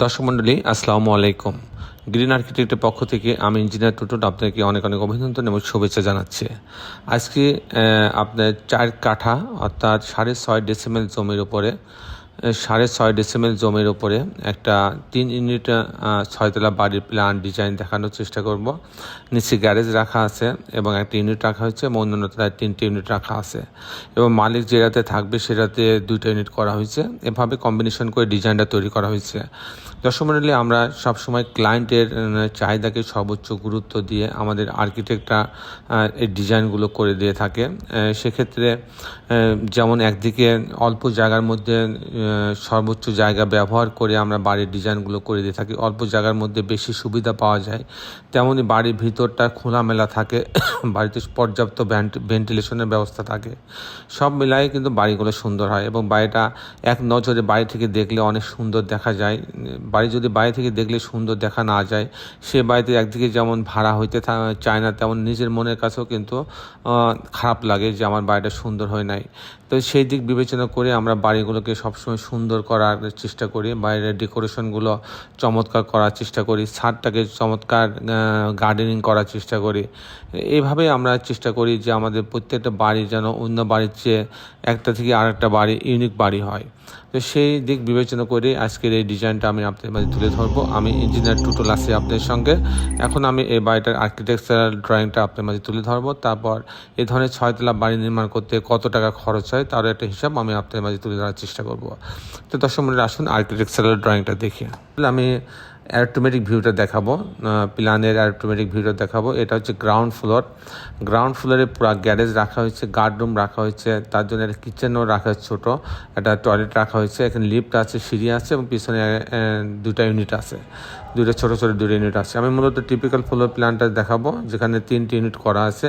দর্শক মণ্ডলী, আসসালামু আলাইকুম। গ্রিন আর্কিটেক্টের পক্ষ থেকে আমি ইঞ্জিনিয়ার টুটুট আপনাকে অনেক অনেক অভিনন্দন এবং শুভেচ্ছা জানাচ্ছি। আজকে আপনার চার কাঠা, অর্থাৎ সাড়ে ছয় ডেসিমেল জমির উপরে সাড়ে ছয় ডেসিমেল জমির উপরে একটা তিন ইউনিট ছয়তলা বাড়ির প্ল্যান ডিজাইন দেখানোর চেষ্টা করব। নিচে গ্যারেজ রাখা আছে এবং একটা ইউনিট রাখা হয়েছে এবং অন্যান্য তলায় তিনটে ইউনিট রাখা আছে। এবং মালিক যেটাতে থাকবে সেটাতে দুইটা ইউনিট করা হয়েছে। এভাবে কম্বিনেশন করে ডিজাইনটা তৈরি করা হয়েছে। দর্শক মণ্ডলী আমরা সবসময় ক্লায়েন্টের চাহিদাকে সর্বোচ্চ গুরুত্ব দিয়ে আমাদের আর্কিটেক্টরা এই ডিজাইনগুলো করে দিয়ে থাকে। সেক্ষেত্রে যেমন একদিকে অল্প জায়গার মধ্যে সর্বোচ্চ জায়গা ব্যবহার করে আমরা বাড়ির ডিজাইনগুলো করে দিয়ে থাকি। অল্প জায়গার মধ্যে বেশি সুবিধা পাওয়া যায়। তেমনই বাড়ির ভিতরটা খোলামেলা থাকে। বাড়িতে পর্যাপ্ত ভেন্টিলেশনের ব্যবস্থা থাকে। সব মিলাই কিন্তু বাড়িগুলো সুন্দর হয় এবং বাড়িটা এক নজরে বাড়ি থেকে দেখলে অনেক সুন্দর দেখা যায়। বাড়ি যদি বাড়ি থেকে দেখলে সুন্দর দেখা না যায়, সে বাড়িতে একদিকে যেমন ভাড়া হইতে চায় না, তেমন নিজের মনের কাছেও কিন্তু খারাপ লাগে যে আমার বাড়িটা সুন্দর হয় নাই। তো সেই দিক বিবেচনা করে আমরা বাড়িগুলোকে সবসময় সুন্দর করার চেষ্টা করি, বাইরের ডেকোরেশনগুলো চমৎকার করার চেষ্টা করি, ছাদটাকে চমৎকার গার্ডেনিং করার চেষ্টা করি। এইভাবে আমরা চেষ্টা করি যে আমাদের প্রত্যেকটা বাড়ি যেন অন্য বাড়ির চেয়ে একটা থেকে আরেকটা বাড়ি ইউনিক বাড়ি হয়। তো সেই দিক বিবেচনা করে আজকের এই ডিজাইনটা আমি আপনাদের মাঝে তুলে ধরবো। আমি ইঞ্জিনিয়ার টুটুল আছি আপনাদের সঙ্গে। এখন আমি এই বাড়িটার আর্কিটেকচারাল ড্রয়িংটা আপনাদের মাঝে তুলে ধরবো। তারপর এ ধরনের ছয়তলা বাড়ি নির্মাণ করতে কত টাকা খরচ হয় তার একটা হিসাব আমি আপনাদের মাঝে তুলে ধরার চেষ্টা করব। তো দর্শক মন্ডল, আসুন আর্কিটেকচারাল ড্রয়িংটা দেখি। আমি অ্যারোটোমেটিক ভিউটা দেখাবো। প্ল্যানের অ্যারোটোমেটিক ভিউটা দেখাবো। এটা হচ্ছে গ্রাউন্ড ফ্লোর গ্রাউন্ড ফ্লোরে পুরো গ্যারেজ রাখা হয়েছে গার্ড রুম রাখা হয়েছে, তার জন্য একটা কিচেনও রাখা হয়েছে ছোটো, একটা টয়লেট রাখা হয়েছে, এখানে লিফ্ট আছে, সিঁড়ি আছে এবং পিছনে দুটা ইউনিট আছে। দুটো ছোটো ছোটো দুটো ইউনিট আছে। আমি মূলত টিপিক্যাল ফ্লোর প্ল্যানটা দেখাবো, যেখানে তিনটি ইউনিট করা আছে,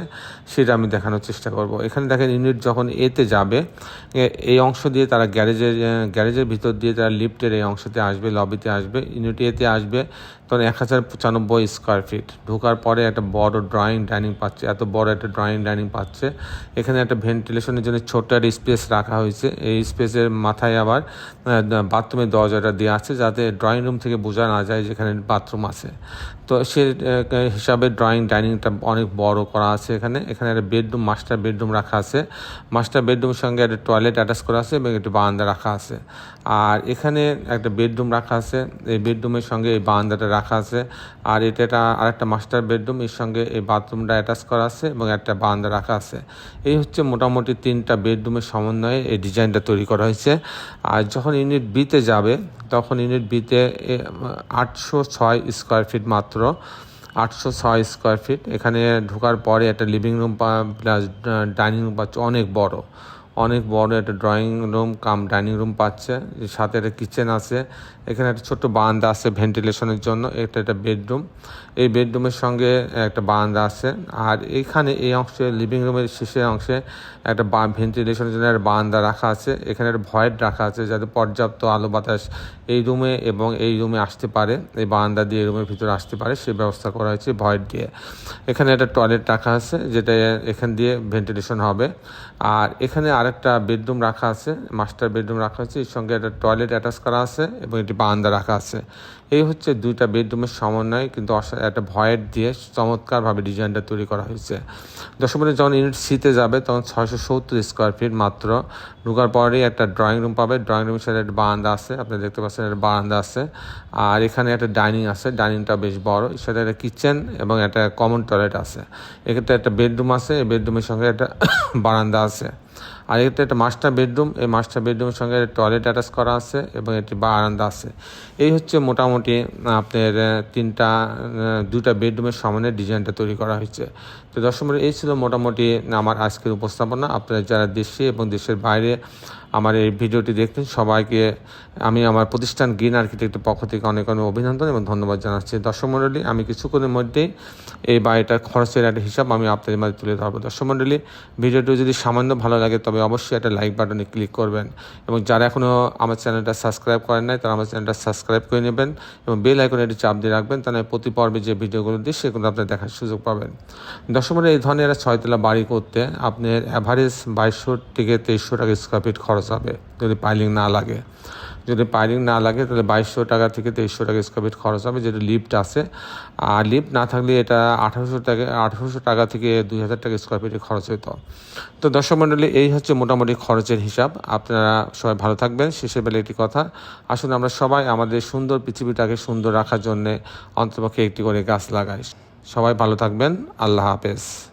সেটা আমি দেখানোর চেষ্টা করব। এখানে দেখেন ইউনিট যখন এতে যাবে এই অংশ দিয়ে তারা গ্যারেজের গ্যারেজের ভিতর দিয়ে তারা লিফটের এই অংশতে আসবে লবিতে আসবে। ইউনিট এতে আসবে, তখন এক হাজার পঁচানব্বই স্কোয়ার ফিট ঢোকার পরে একটা বড় ড্রয়িং ডাইনিং পাচ্ছে, এত বড় একটা ড্রয়িং ডাইনিং পাচ্ছে। এখানে একটা ভেন্টিলেশনের জন্য ছোট্ট একটা স্পেস রাখা হয়েছে। এই স্পেসের মাথায় আবার বাথরুমের দরজাটা দেওয়া আছে, যাতে ড্রয়িং রুম থেকে বোঝা না যায় যেখানে বাথরুম আছে। তো সে হিসাবে ড্রয়িং ডাইনিংটা অনেক বড় করা আছে এখানে। এখানে একটা বেডরুম মাস্টার বেডরুম রাখা আছে। মাস্টার বেডরুমের সঙ্গে একটা টয়লেট অ্যাটাচ করা আছে এবং একটি বারান্দা রাখা আছে। আর এখানে একটা বেডরুম রাখা আছে। এই বেডরুমের সঙ্গে এই বারান্দাটা রাখা আছে। আর এটা একটা, আরেকটা মাস্টার বেডরুম এর সঙ্গে এই বাথরুমটা অ্যাটাচ করা আছে এবং একটা বারান্দা রাখা আছে। এই হচ্ছে মোটামুটি তিনটা বেডরুমের সমন্বয়ে এই ডিজাইনটা তৈরি করা হয়েছে। আর যখন ইউনিট বিতে যাবে, তখন ইউনিট বিতে আটশো ছয় স্কোয়ার ফিট মাত্র আটশো ছয় স্কোয়ার ফিট এখানে ঢোকার পরে একটা লিভিং রুম পা প্লাস ডাইনিং রুম পাচ্ছে, অনেক বড়। অনেক বড় একটা drawing room cum dining room পাচ্ছে। সাথে একটা কিচেন আছে। এখানে একটা ছোট্ট বারান্দা আছে ভেন্টিলেশনের জন্য। এটা একটা বেডরুম এই বেডরুমের সঙ্গে একটা বারান্দা আছে। আর এখানে এই অংশে লিভিং রুমের শেষের অংশে একটা বা ভেন্টিলেশনের জন্য একটা বারান্দা রাখা আছে। এখানে একটা ভয়েড রাখা আছে যাতে পর্যাপ্ত আলো বাতাস এই রুমে এবং এই রুমে আসতে পারে। এই বারান্দা দিয়ে রুমের ভিতরে আসতে পারে। সে ব্যবস্থা করা হয়েছে ভয়েড দিয়ে। এখানে একটা টয়লেট রাখা আছে যেটা এখান দিয়ে ভেন্টিলেশন হবে। আর এখানে আরেকটা বেডরুম রাখা আছে, মাস্টার বেডরুম রাখা আছে, এর সঙ্গে একটা টয়লেট অ্যাটাচ করা আছে এবং একটি বারান্দা রাখা আছে। এই হচ্ছে দুইটা বেডরুমের সমন্বয়, কিন্তু একটা ভয়েড দিয়ে চমৎকারভাবে ডিজাইনটা তৈরি করা হয়েছে। দশ মিনিট যখন ইউনিট সিতে যাবে, তখন ছয়শো সত্তর স্কোয়ার ফিট মাত্র। ঢোকার পরেই একটা ড্রয়িং রুম পাবে। ড্রয়িং রুমের সাথে একটা বারান্দা আছে, আপনি দেখতে পাচ্ছেন একটা বারান্দা আছে। আর এখানে একটা ডাইনিং আছে ডাইনিংটা বেশ বড়। এর সাথে একটা কিচেন এবং একটা কমন টয়লেট আছে। এক্ষেত্রে একটা বেডরুম আছে, এই বেডরুমের সঙ্গে একটা বারান্দা আছে। আর এতে একটা মাস্টার বেডরুম এই মাস্টার বেডরুমের সঙ্গে টয়লেট অ্যাটাচ করা আছে এবং একটি বারান্দা আছে। এই হচ্ছে মোটামুটি আপনার তিনটা দুটা বেডরুমের সমানে ডিজাইনটা তৈরি করা হয়েছে। তো দর্শক এই ছিল মোটামুটি আমার আজকের উপস্থাপনা। আপনার যারা দেশে এবং দেশের বাইরে আমার এই ভিডিওটি দেখতেন সবাইকে, আমি আমার প্রতিষ্ঠান গ্রিন আর্কিটেক্টের পক্ষ থেকে অনেক অনেক অভিনন্দন এবং ধন্যবাদ জানাচ্ছি। দর্শক মণ্ডলী, আমি কিছুক্ষণের মধ্যেই এই বাড়িটার খরচের একটা হিসাব আমি আপনাদের মাঝে তুলে ধরবো। দর্শক মণ্ডলী, ভিডিওটি যদি সামান্য ভালো লাগে, তবে অবশ্যই একটা লাইক বাটনে ক্লিক করবেন এবং যারা এখনও আমার চ্যানেলটা সাবস্ক্রাইব করেন নাই, তারা আমার চ্যানেলটা সাবস্ক্রাইব করে নেবেন এবং বেল আইকনে একটি চাপ দিয়ে রাখবেন, তাহলে প্রতি পর্বে যে ভিডিওগুলো দিই, সেগুলো আপনার দেখার সুযোগ পাবেন। দর্শক মণ্ডলী, এই ধরনের ছয়তলা বাড়ি করতে আপনার অ্যাভারেজ বাইশশো থেকে তেইশশো টাকা স্কোয়ার ফিট খরচ হবে। যদি পাইলিং না লাগে। যদি পাইলিং না লাগে, তাহলে বাইশশো টাকা থেকে তেইশশো টাকা স্কোয়ার ফিট খরচ হবে, যেটা লিফট আছে। আর লিফট না থাকলে এটা আঠারোশো টাকা আঠারোশো টাকা থেকে দুই হাজার টাকা স্কোয়ার ফিটে খরচ হতো তো দর্শক মণ্ডলী এই হচ্ছে মোটামুটি খরচের হিসাব। আপনারা সবাই ভালো থাকবেন। শেষের বেলা একটি কথা। আসুন আমরা সবাই আমাদের সুন্দর পৃথিবীটাকে সুন্দর রাখার জন্যে অন্তপক্ষে একটি করে গাছ লাগাই। সবাই ভালো থাকবেন। আল্লাহ হাফেজ।